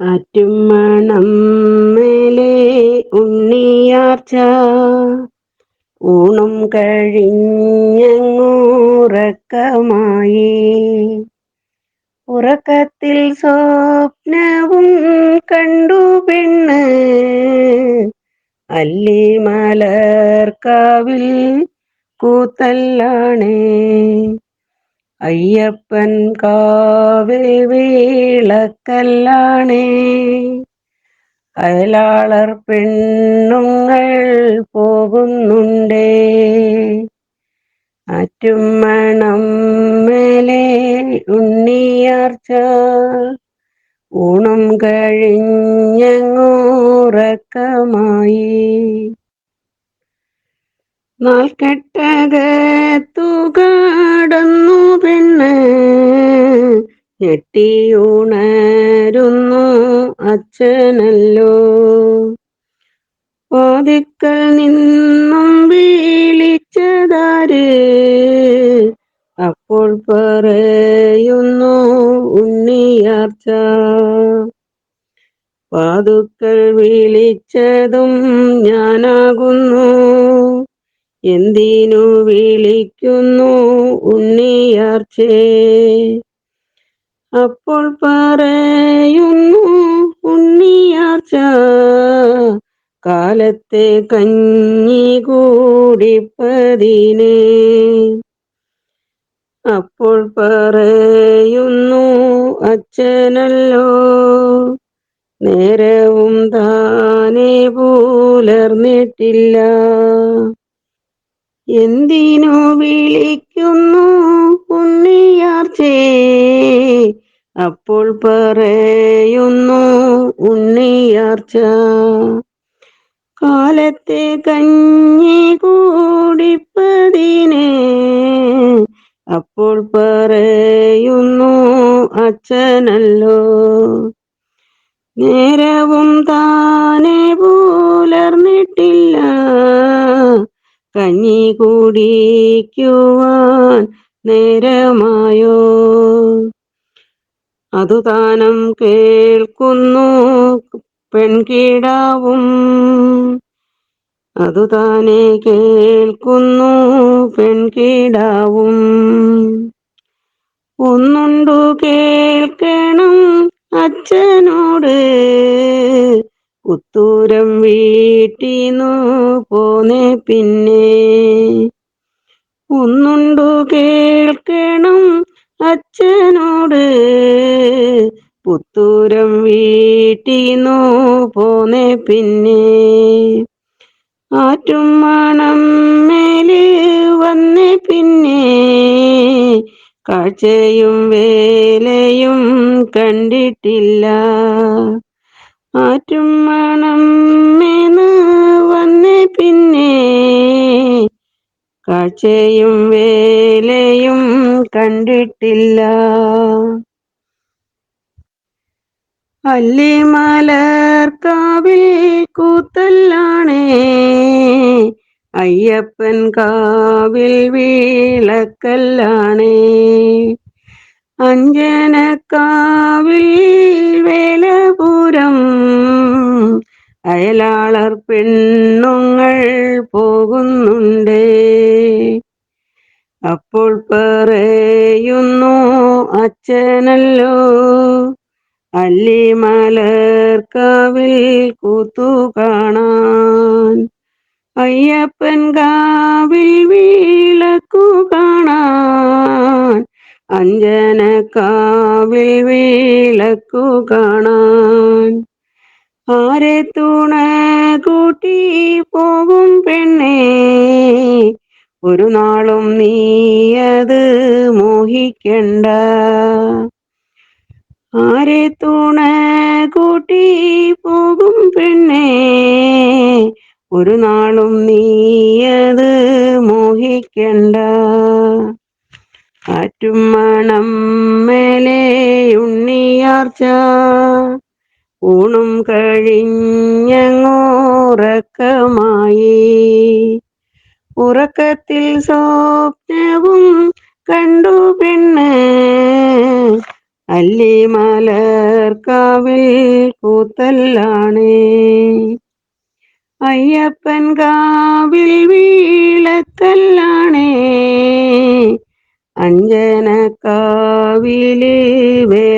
ആറ്റും മണം മേലെ ഉണ്ണിയാർച്ച. ഊണും കഴിഞ്ഞങ്ങൂറക്കമായി. ഉറക്കത്തിൽ സ്വപ്നവും കണ്ടു പെണ്ണ്. അല്ലി മലർക്കാവിൽ കൂത്തല്ലാണേ. അയ്യപ്പൻ കാവിൽ വീളക്കല്ലാണേ. അയലാളർ പെണ്ണുങ്ങൾ പോകുന്നുണ്ടേ. അറ്റുമണം മണം മേലെ ഉണ്ണിയാർച്ച. ഊണം കഴിഞ്ഞങ്ങൂറക്കമായി. നാൽക്കെട്ടകത്തു കടന്നു പെണ്ണ് ഞെട്ടിയുണരുന്നു അച്ഛനല്ലോ. വാതിക്കൽ നിന്നും വിളിച്ചതാര്? അപ്പോൾ പറയുന്നു ഉണ്ണിയാർച്ച. വാതുക്കൾ വിളിച്ചതും ഞാനാകുന്നു. എന്തിനു വിളിക്കുന്നു ഉണ്ണിയാർച്ചേ? അപ്പോൾ പറയുന്നു ഉണ്ണിയാർച്ച കാലത്തെ കഞ്ഞി കൂടിപ്പതിനെ അപ്പോൾ പറയുന്നു അച്ഛനല്ലോ നേരവും താനേ പുലർന്നിട്ടില്ല. എന്തിനു വിളിക്കുന്നു ഉണ്ണിയാർച്ചേ? അപ്പോൾ പറയുന്നു ഉണ്ണിയാർച്ച കാലത്തെ കഞ്ഞി കൂടിപ്പതിനെ അപ്പോൾ പറയുന്നു അച്ഛനല്ലോ നേരവും താനെ കഞ്ഞി കുടിക്കുവാൻ നേരമായോ? അതു താനം കേൾക്കുന്നു പെൺകിടാവും. അതു താനെ കേൾക്കുന്നു പെൺകിടാവും. ഒന്നുണ്ടു കേൾക്കണം അച്ഛനോട്. ഉത്തൂരം വീട്ടിന്നു പോന്നെ പിന്നെ. ഒന്നുണ്ടു കേൾക്കണം അച്ഛനോട്. പുത്തൂരം വീട്ടിന്നു പോന്നെ പിന്നെ. ആറ്റും മണം മേൽ വന്നെ പിന്നെ. കാഴ്ചയും വേലയും കണ്ടിട്ടില്ല. ആറ്റും മണം വന്നെ പിന്നെ. കാഴ്ചയും വേലയും കണ്ടിട്ടില്ല. അല്ലിമലർക്കാവിൽ കൂത്തല്ലാണേ? അയ്യപ്പൻ കാവിൽ വീളക്കല്ലാണേ? അഞ്ജനക്കാവിൽ വേലപുരം. അയലാളർ പെണ്ണുങ്ങൾ പോകുന്നുണ്ട്. അപ്പോൾ പറയുന്നു അച്ഛനല്ലോ അല്ലിമലർക്കാവിൽ കൂത്തു കാണാൻ അയ്യപ്പൻ കാവിൽ അഞ്ജനക്കാവിൽ വിളക്കു കാണാൻ. ആരെ തുണ കൂട്ടി പോകും പെണ്ണേ ഒരു നാളും നീയത് മോഹിക്കണ്ട. ആരെ തുണ കൂട്ടി പോകും പെണ്ണേ ഒരു നാളും നീയത് മോഹിക്കണ്ട. ആറ്റും മണം മേലെ ഉണ്ണിയാർച്ച. ഊണും കഴിഞ്ഞങ്ങോറക്കമായി. ഉറക്കത്തിൽ സ്വപ്നവും കണ്ടു പെണ്ണ്. അല്ലിമലർക്കാവിൽ കൂത്തല്ലാണേ അയ്യപ്പൻ കാവിൽ വീളത്തല്ലാണേ അഞ്ജനക്കാവിലെ വേലപുരം